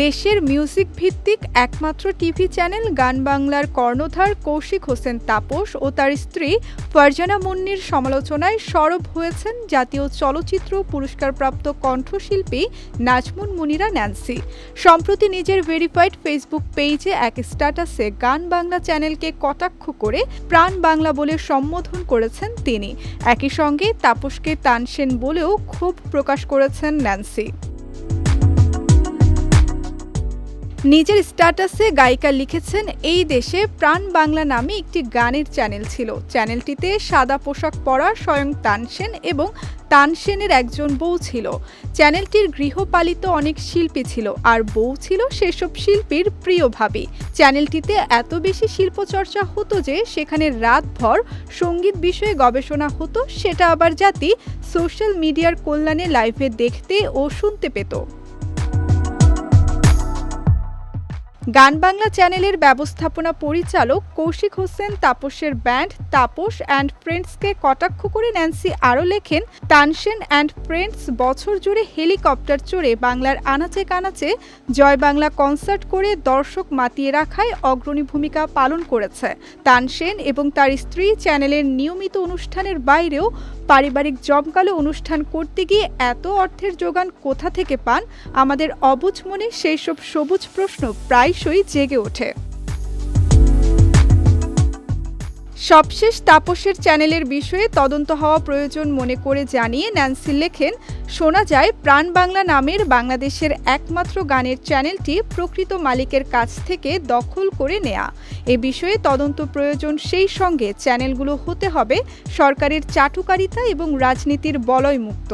দেশের মিউজিক ভিত্তিক একমাত্র টিভি চ্যানেল গান বাংলার কর্ণধার কৌশিক হোসেন তাপস ও তার স্ত্রী ফারজানা মুন্নির সমালোচনায় সরব হয়েছেন জাতীয় চলচ্চিত্র পুরস্কারপ্রাপ্ত কণ্ঠশিল্পী নাজমুন মুনিরা ন্যান্সি। সম্প্রতি নিজের ভেরিফাইড ফেসবুক পেজে এক স্ট্যাটাসে গান বাংলা চ্যানেলকে কটাক্ষ করে প্রাণ বাংলা বলে সম্বোধন করেছেন তিনি। একই সঙ্গে তাপসকে তানসেন বলেও ক্ষোভ প্রকাশ করেছেন ন্যান্সি। নিজের স্ট্যাটাসে গায়িকা লিখেছেন, এই দেশে প্রাণ বাংলা নামে একটি গানের চ্যানেল ছিল। চ্যানেলটিতে সাদা পোশাক পরা স্বয়ং তানসেন এবং তানসেনের একজন বউ ছিল। চ্যানেলটির গৃহপালিত অনেক শিল্পী ছিল, আর বউ ছিল সেসব শিল্পীর প্রিয় ভাবি। চ্যানেলটিতে এত বেশি শিল্পচর্চা হতো যে সেখানে রাতভর সংগীত বিষয়ে গবেষণা হতো, সেটা আবার জাতি সোশ্যাল মিডিয়ার কল্যাণে লাইভে দেখতে ও শুনতে পেত। গান বাংলা চ্যানেলের ব্যবস্থাপনা পরিচালক কৌশিক হোসেন, তাপসের ব্যান্ড তাপস অ্যান্ড ফ্রেন্ডসকে কটাক্ষ করে ন্যান্সি আরও লেখেন, তানসেন অ্যান্ড ফ্রেন্ডস বছর জুড়ে হেলিকপ্টার চড়ে বাংলার আনাচে কানাচে জয় বাংলা কনসার্ট করে দর্শক মাতিয়ে রাখায় অগ্রণী ভূমিকা পালন করেছে। তানসেন এবং তার স্ত্রী চ্যানেলের নিয়মিত অনুষ্ঠানের বাইরেও পারিবারিক জমকালো অনুষ্ঠান করতে গিয়ে এত অর্থের যোগান কোথা থেকে পান? আমাদের অবুঝ মনে সেই সব সবুজ প্রশ্ন প্রায়শই জেগে ওঠে। সবশেষ তাপসের চ্যানেলের বিষয়ে তদন্ত হওয়া প্রয়োজন মনে করে জানিয়ে ন্যান্সি লেখেন, শোনা যায়, প্রাণ বাংলা নামের বাংলাদেশের একমাত্র গানের চ্যানেলটি প্রকৃত মালিকের কাছ থেকে দখল করে নেয়া। এ বিষয়ে তদন্ত প্রয়োজন সেই সঙ্গে চ্যানেলগুলো হতে হবে সরকারের চাটুকারিতা এবং রাজনীতির বলয়মুক্ত।